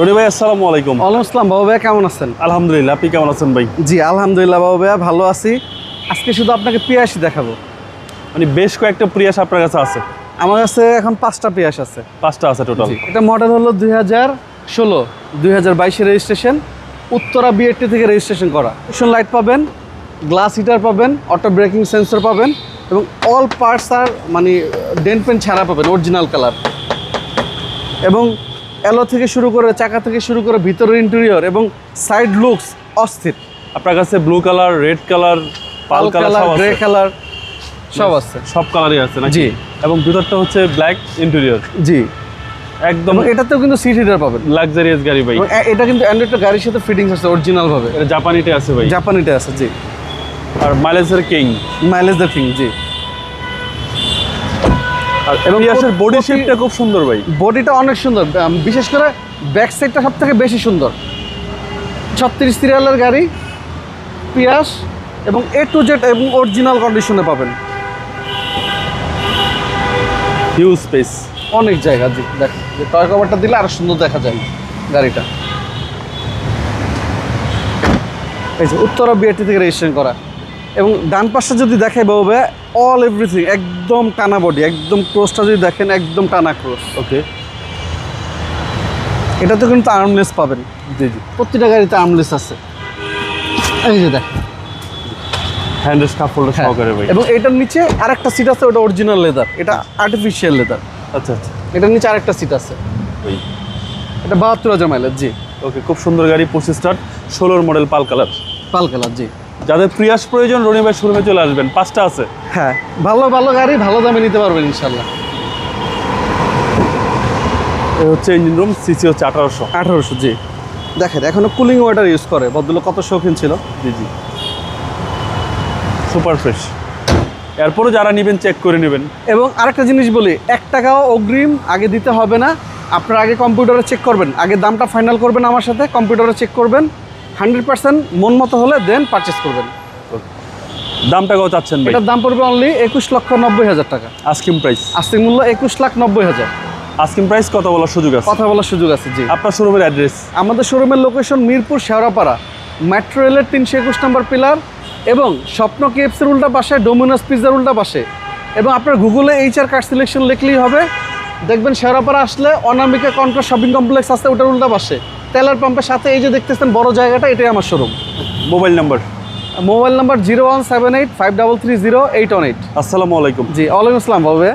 রনি ভাই আসসালামু আলাইকুম। ওয়ালাইকুম আসসালাম বাবু ভাইয়া কেমন আছেন? আলহামদুলিল্লাহ আপনি কেমন আছেন ভাই? জি আলহামদুলিল্লাহ বাবু ভাইয়া ভালো আছি। আজকে শুধু আপনাকে পিয়াসি দেখাবো। মানে বেশ কয়েকটা প্রিয়াস আপনার কাছে আছে। আমার কাছে এখন পাঁচটা পিয়াস আছে। পাঁচটা আছে টোটাল এটা মডেল হলো দুই হাজার ষোলো দুই হাজার বাইশের রেজিস্ট্রেশন উত্তরা বিএটি থেকে রেজিস্ট্রেশন করা। পিছন লাইট পাবেন গ্লাস হিটার পাবেন অটো ব্রেকিং সেন্সর পাবেন এবং অল পার্টস আর মানে ডেন পেন ছাড়া পাবেন অরিজিনাল কালার এবং এলো থেকে শুরু করে চাকা থেকে শুরু করে ভিতরের ইন্টেরিয়র এবং সাইড লুকস অস্থির। আপনার কাছে blue colour red colour pearl colour grey colour সব আছে? সব কালারই আছে। নাকি? জি। এবং ভিতরটা হচ্ছে ব্ল্যাক ইন্টেরিয়র জি। একদম এটাতেও কিন্তু সিট হিটার পাবেন। লাক্সারিয়াস গাড়ি ভাই। এটা কিন্তু অ্যান্ড্রয়েড গাড়ির সাথে ফিটিংস আছে অরিজিনাল ভাবে। এটা জাপানিতে আছে ভাই। জাপানিতে আছে জি। আর মাইলেজের কিং মাইলেজ দ্য কিং জি। এবং প্রিয়াসের বডি শেপটা খুব সুন্দর ভাই। বডিটা অনেক সুন্দর। বিশেষ করে ব্যাক সাইডটা সব থেকে বেশি সুন্দর। ছত্রিশ সিরিয়ালের গাড়ি পিয়াস এবং এ টু জেড এবং অরিজিনাল কন্ডিশনে পাবেন। হিউজ স্পেস অনেক জায়গা জি দেখ যে টয় কভারটা দিলে আরও সুন্দর দেখা যায় গাড়িটা। এই যে উত্তরা বিআরটি থেকে রেজিস্ট্রেশন করা। এবং ডান পাশে যদি দেখে বাবু অল এভরিথিং একদম টানা বডি একদম ক্রোসটা যদি দেখেন একদম টানা ক্রোস ওকে এটাতে কিন্তু আর্মলেস পাবেন। জি জি। প্রতিটা গাড়িতে আর্মলেস আছে। এই যে দেখেন। Hand scaffold. সহকারে ভাই। এবং এটার নিচে আরেকটা সিট আছে ওটা অরিজিনাল লেদার এটা আর্টিফিশিয়াল লেদার আচ্ছা আচ্ছা। এটার নিচে আরেকটা সিট আছে। ভাই এটা বাহাত্তর হাজার মাইলেজ জি। ওকে খুব সুন্দর গাড়ি পঁচিশ স্টার্ট ষোলোর model pearl colour. Pearl colour জি। যাদের প্রিয়াস প্রয়োজন রনি ভাই শোরুমে চলে আসবেন। পাঁচটা আছে। হ্যাঁ ভালো ভালো গাড়ি ভালো দামে নিতে পারবেন ইনশাল্লাহ। হচ্ছে ইঞ্জিন রুম সিসি হচ্ছে আঠারোশো। আঠারোশো জি। দেখেন এখনও কুলিং ওয়াটার ইউজ করে। বদলে কত শৌখিন ছিল। জি জি। সুপার ফ্রেশ এরপরও যারা নেবেন চেক করে নেবেন। এবং আরেকটা জিনিস বলি এক টাকাও অগ্রিম আগে দিতে হবে না। আপনারা আগে কম্পিউটারে চেক করবেন। আগে দামটা ফাইনাল করবেন আমার সাথে কম্পিউটারে চেক করবেন। হান্ড্রেড পার্সেন্ট মন মতো হলে দেন পারচেস করবেন। দামটা কত চাচ্ছেন এটার দাম পড়বে অনলি একুশ লক্ষ নব্বই হাজার টাকা। Asking price. আস্তিক মূল্য একুশ লাখ নব্বই হাজার। আস্কিম প্রাইস কত বলার সুযোগ আছে? কথা বলার সুযোগ আছে জি। আপনার শোরুমের অ্যাড্রেস? আমাদের শোরুমের লোকেশন মিরপুর শেওড়াপাড়া। মেট্রো রেলের তিনশো একুশ নম্বর পিলার এবং স্বপ্ন কেএফসির উল্টা পাশে ডোমিনোস পিজার উল্টা পাশে। এবং আপনার গুগলে এইচ আর কার্ড সিলেকশন লিখলেই হবে। দেখবেন শেরাপাড়া আসলে অনামিকা কন্ট্রা শপিং কমপ্লেক্স আছে ওটার উল্টা পাশে। তেলার পাম্পের সাথে এই যে দেখতেছেন বড় জায়গাটা এটাই আমার showroom mobile number? Mobile number zero one seven eight five double three zero eight one eight. আসসালামু আলাইকুম। জি ওয়ালাইকুম আসসালাম বাবু।